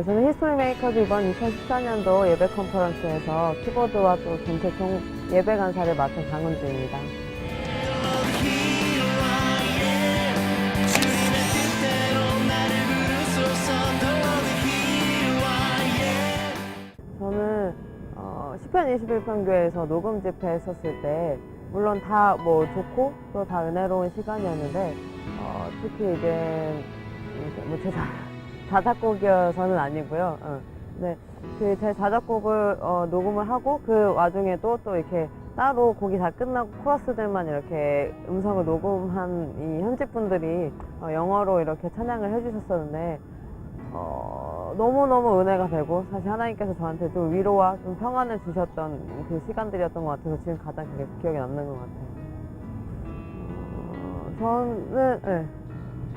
네, 저는 히스토리 메이커즈 이번 2014년도 예배 컨퍼런스에서 키보드와 또 전체 총 예배 강사를 맡은 강은주입니다. 저는 어, 10편 21편 교회에서 녹음 집회 했었을 때 물론 다 뭐 좋고 또 다 은혜로운 시간이었는데 어, 특히 이제 뭐 제 자 작곡이어서는 아니고요. 어. 네, 그 제 자작곡을 어, 녹음을 하고 그 와중에도 또 이렇게 따로 곡이 다 끝나고 코러스들만 이렇게 음성을 녹음한 이 현직분들이 어, 영어로 이렇게 찬양을 해주셨었는데 어, 너무너무 은혜가 되고 사실 하나님께서 저한테 좀 위로와 좀 평안을 주셨던 그 시간들이었던 것 같아서 지금 가장 기억에 남는 것 같아요. 어, 저는 네,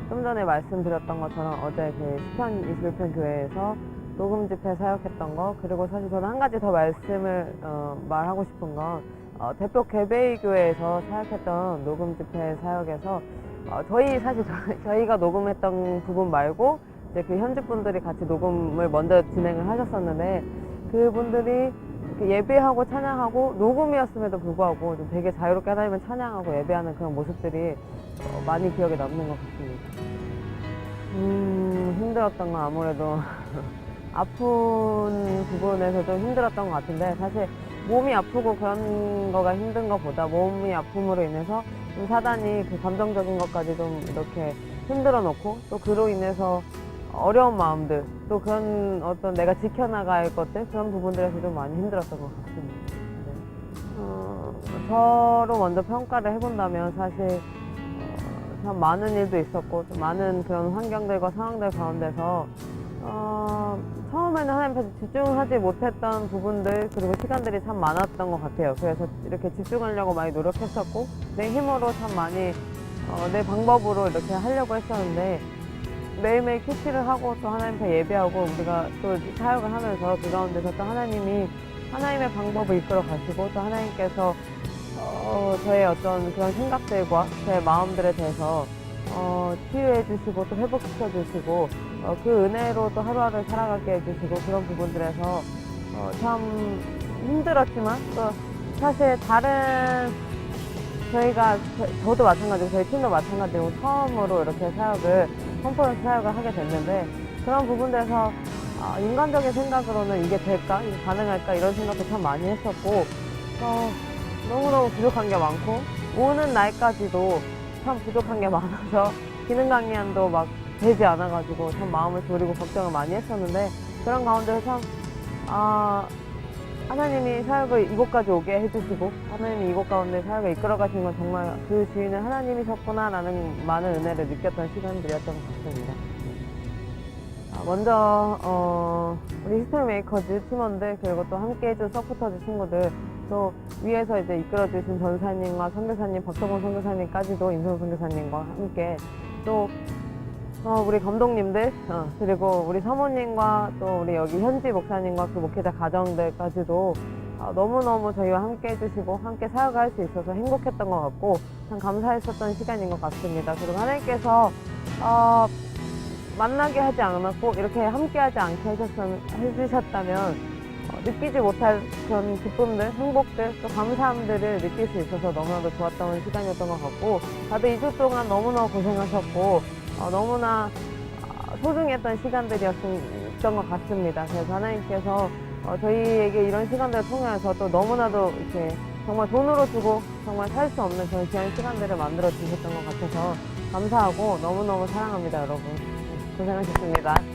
좀 전에 말씀드렸던 것처럼 어제 그 10편 21편 교회에서 녹음 집회 사역했던 거 그리고 사실 저는 한 가지 더 말씀을 어, 말하고 싶은 건 어, 대표 개베이 교회에서 사역했던 녹음 집회 사역에서 어, 저희 사실 저, 희가 녹음했던 부분 말고 이제 그 현직분들이 같이 녹음을 먼저 진행을 하셨었는데 그분들이 예배하고 찬양하고 녹음이었음에도 불구하고 좀 되게 자유롭게 하나님을 찬양하고 예배하는 그런 모습들이 어, 많이 기억에 남는 것 같습니다. 음, 힘들었던 건 아무래도 아픈 부분에서 좀 힘들었던 것 같은데 사실 몸이 아프고 그런 거가 힘든 것보다 몸이 아픔으로 인해서 좀 사단이 그 감정적인 것까지 좀 이렇게 흔들어 놓고 또 그로 인해서 어려운 마음들 또 그런 어떤 내가 지켜나갈 것들 그런 부분들에서 좀 많이 힘들었던 것 같습니다. 네. 어, 저로 먼저 평가를 해본다면 사실 어, 참 많은 일도 있었고 좀 많은 그런 환경들과 상황들 가운데서 어, 처음에는 하나님께서 집중하지 못했던 부분들 그리고 시간들이 참 많았던 것 같아요. 그래서 이렇게 집중하려고 많이 노력했었고 내 힘으로 참 많이 어, 내 방법으로 이렇게 하려고 했었는데 매일매일 캐치를 하고 또 하나님께 예배하고 우리가 또 사역을 하면서 그 가운데서 또 하나님이 하나님의 방법을 이끌어 가시고 또 하나님께서 어, 저의 어떤 그런 생각들과 제 마음들에 대해서 어, 치유해 주시고 또 회복시켜 주시고 어, 그 은혜로 또 하루하루 살아가게 해주시고 그런 부분들에서 어, 참 힘들었지만 또 사실 다른 저희가 저, 저도 마찬가지고 저희 팀도 마찬가지고 처음으로 이렇게 사역을 컨퍼런스 사역을 하게 됐는데 그런 부분들에서 아, 인간적인 생각으로는 이게 될까? 이게 가능할까? 이런 생각도 참 많이 했었고 어, 너무너무 부족한 게 많고 오는 날까지도 참 부족한 게 많아서 기능 강의안도 막 되지 않아가지고 참 마음을 졸이고 걱정을 많이 했었는데 그런 가운데서 참 아, 하나님이 사역을 이곳까지 오게 해주시고 하나님이 이곳 가운데 사역을 이끌어 가신 건 정말 그 주인은 하나님이셨구나라는 많은 은혜를 느꼈던 시간들이었던 것 같습니다. 아, 먼저 어, 우리 히스토리 메이커즈 팀원들 그리고 또 함께 해준 서포터즈 친구들 또 위에서 이제 이끌어 주신 전사님과 선교사님 박성원 선교사님까지도 임성 선교사님과 함께 또 어, 우리 감독님들 어, 그리고 우리 사모님과 또 우리 여기 현지 목사님과 그 목회자 가정들까지도 어, 너무너무 저희와 함께 해주시고 함께 사역할 수 있어서 행복했던 것 같고 참 감사했었던 시간인 것 같습니다. 그리고 하나님께서 어, 만나게 하지 않았고 이렇게 함께 하지 않게 해주셨, 해주셨다면 어, 느끼지 못할 그런 기쁨들, 행복들, 또 감사함들을 느낄 수 있어서 너무나도 좋았던 시간이었던 것 같고 다들 2주 동안 너무너무 고생하셨고 어, 너무나 어, 소중했던 시간들이었던 것 같습니다. 그래서 하나님께서 어, 저희에게 이런 시간들을 통해서 또 너무나도 이렇게 정말 돈으로 주고 정말 살 수 없는 그런 귀한 시간들을 만들어 주셨던 것 같아서 감사하고 너무너무 사랑합니다, 여러분. 고생하셨습니다.